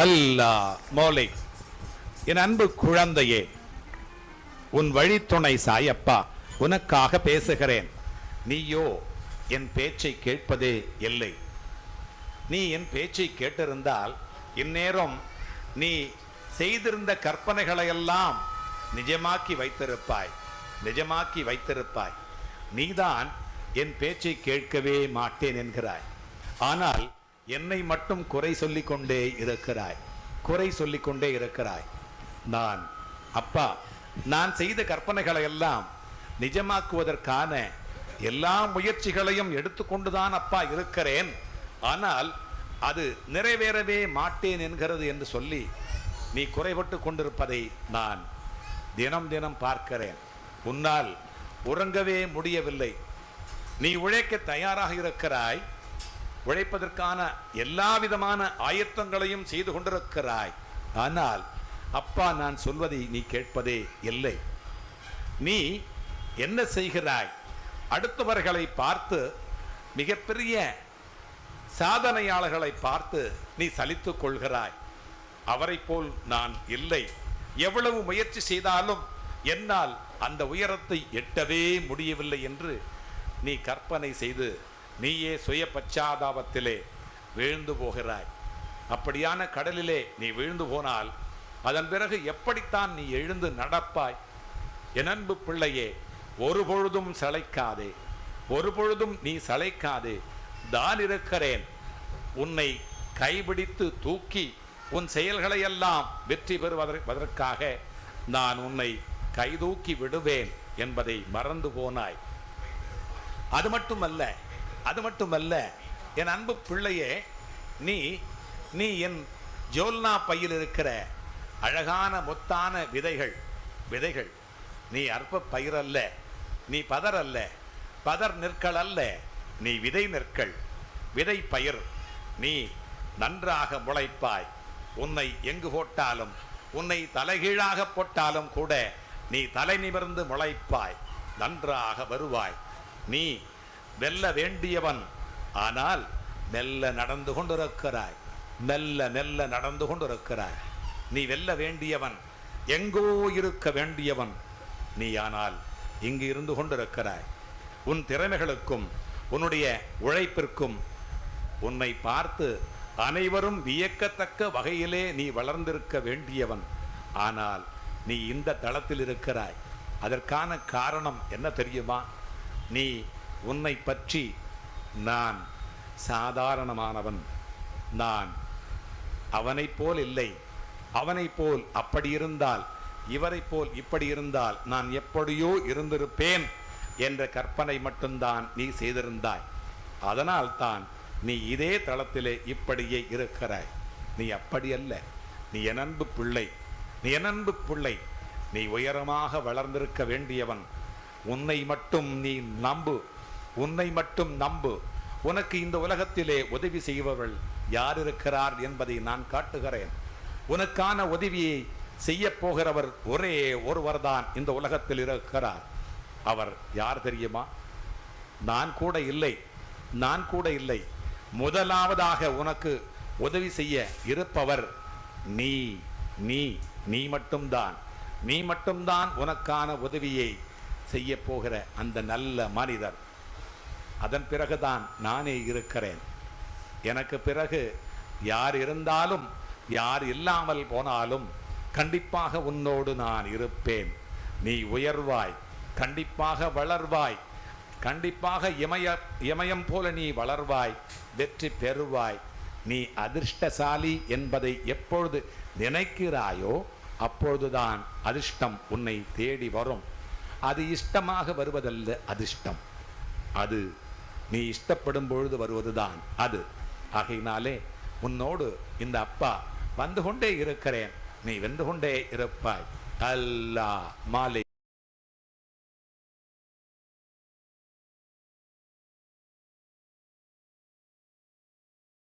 அல்லா மோலை என் அன்பு குழந்தையே உன் வழித்துணை சாயப்பா உனக்காக பேசுகிறேன். நீயோ என் பேச்சை கேட்பதே இல்லை. நீ என் பேச்சை கேட்டிருந்தால் இந்நேரம் நீ செய்திருந்த கற்பனைகளையெல்லாம் நிஜமாக்கி வைத்திருப்பாய் நிஜமாக்கி வைத்திருப்பாய். நீதான் என் பேச்சை கேட்கவே மாட்டேன் என்கிறாய். ஆனால் என்னை மட்டும் குறை சொல்லிக்கொண்டே இருக்கிறாய். குறை சொல்லி கொண்டே இருக்கிறாய். நான் அப்பா நான் செய்த கற்பனைகளை எல்லாம் நிஜமாக்குவதற்கான எல்லா முயற்சிகளையும் எடுத்துக்கொண்டுதான் அப்பா இருக்கிறேன். ஆனால் அது நிறைவேறவே மாட்டேன் என்கிறது என்று சொல்லி நீ குறைபட்டு கொண்டிருப்பதை நான் தினம் தினம் பார்க்கிறேன். உன்னால் உறங்கவே முடியவில்லை. நீ உழைக்க தயாராக இருக்கிறாய். உழைப்பதற்கான எல்லா விதமான ஆயத்தங்களையும் செய்து கொண்டிருக்கிறாய். ஆனால் அப்பா நான் சொல்வதை நீ கேட்பதே இல்லை. நீ என்ன செய்கிறாய்? அடுத்தவர்களை பார்த்து மிகப்பெரிய சாதனையாளர்களை பார்த்து நீ சலித்துக் கொள்கிறாய். அவரை போல் நான் இல்லை. எவ்வளவு முயற்சி செய்தாலும் என்னால் அந்த உயரத்தை எட்டவே முடியவில்லை என்று நீ கற்பனை செய்து நீயே சுய பச்சாதாபத்திலே வீழ்ந்து போகிறாய். அப்படியான கடலிலே நீ வீழ்ந்து போனால் அதன் பிறகு எப்படித்தான் நீ எழுந்து நடப்பாய்? என் அன்பு பிள்ளையே ஒரு பொழுதும் சளைக்காதே. ஒரு பொழுதும் நீ சளைக்காதே. தான் இருக்கிறேன். உன்னை கைபிடித்து தூக்கி உன் செயல்களையெல்லாம் வெற்றி பெறுவதற்காக நான் உன்னை கைதூக்கி விடுவேன் என்பதை மறந்து போனாய். அது மட்டுமல்ல அது மட்டுமல்ல என் அன்பு பிள்ளையே நீ நீ என் ஜோல்னா பையில் இருக்கிற அழகான மொத்தான விதைகள் விதைகள். நீ அற்ப பயிரல்ல நீ பதர் அல்ல பதர் நிற்கள் அல்ல நீ விதை நிற்கள் விதை பயிர் நீ நன்றாக முளைப்பாய். உன்னை எங்கு போட்டாலும் உன்னை தலைகீழாக போட்டாலும் கூட நீ தலை நிமிர்ந்து முளைப்பாய் நன்றாக வருவாய். நீ வெல்ல வேண்டியவன். ஆனால் மெல்ல நடந்து கொண்டிருக்கிறாய். மெல்ல மெல்ல நடந்து கொண்டிருக்கிறாய். நீ வெல்ல வேண்டியவன். எங்கோ இருக்க வேண்டியவன். நீ ஆனால் இங்கு இருந்து கொண்டிருக்கிறாய். உன் திறமைகளுக்கும் உன்னுடைய உழைப்பிற்கும் உன்னை பார்த்து அனைவரும் வியக்கத்தக்க வகையிலே நீ வளர்ந்திருக்க வேண்டியவன். ஆனால் நீ இந்த தளத்தில் இருக்கிறாய். அதற்கான காரணம் என்ன தெரியுமா? நீ உன்னை பற்றி நான் சாதாரணமானவன். நான் அவனைப் போல் இல்லை. அவனைப் போல் அப்படி இருந்தால் இவரை போல் இப்படி இருந்தால் நான் எப்படியோ இருந்திருப்பேன் என்ற கற்பனை மட்டும்தான் நீ செய்திருந்தாய். அதனால் தான் நீ இதே தளத்திலே இப்படியே இருக்கிறாய். நீ அப்படி அல்ல. நீ என் அன்பு பிள்ளை. நீ என் அன்பு பிள்ளை. நீ உயரமாக வளர்ந்திருக்க வேண்டியவன். உன்னை மட்டும் நீ நம்பு. உன்னை மட்டும் நம்பு. உனக்கு இந்த உலகத்திலே உதவி செய்பவர்கள் யார் இருக்கிறார் என்பதை நான் காட்டுகிறேன். உனக்கான உதவியை செய்ய போகிறவர் ஒரே ஒருவர்தான் இந்த உலகத்தில் இருக்கிறார். அவர் யார் தெரியுமா? நான் கூட இல்லை. நான் கூட இல்லை. முதலாவதாக உனக்கு உதவி செய்ய இருப்பவர் நீ நீ நீ மட்டும்தான். நீ மட்டும்தான் உனக்கான உதவியை செய்ய போகிற அந்த நல்ல மனிதர். அதன் பிறகுதான் நானே இருக்கிறேன். எனக்கு பிறகு யார் இருந்தாலும் யார் இல்லாமல் போனாலும் கண்டிப்பாக உன்னோடு நான் இருப்பேன். நீ உயர்வாய் கண்டிப்பாக வளர்வாய் கண்டிப்பாக இமய இமயம் போல நீ வளர்வாய் வெற்றி பெறுவாய். நீ அதிர்ஷ்டசாலி என்பதை எப்பொழுது நினைக்கிறாயோ அப்பொழுதுதான் அதிர்ஷ்டம் உன்னை தேடி வரும். அது இஷ்டமாக வருவதல்ல அதிர்ஷ்டம். அது நீ இஷ்டப்படும் பொழுது வருவதுதான் அது ஆகையினாலே உன்னோடு இந்த அப்பா வந்து கொண்டே இருக்கிறேன் நீ வென்று கொண்டே இருப்பாய் அல்லா மாலை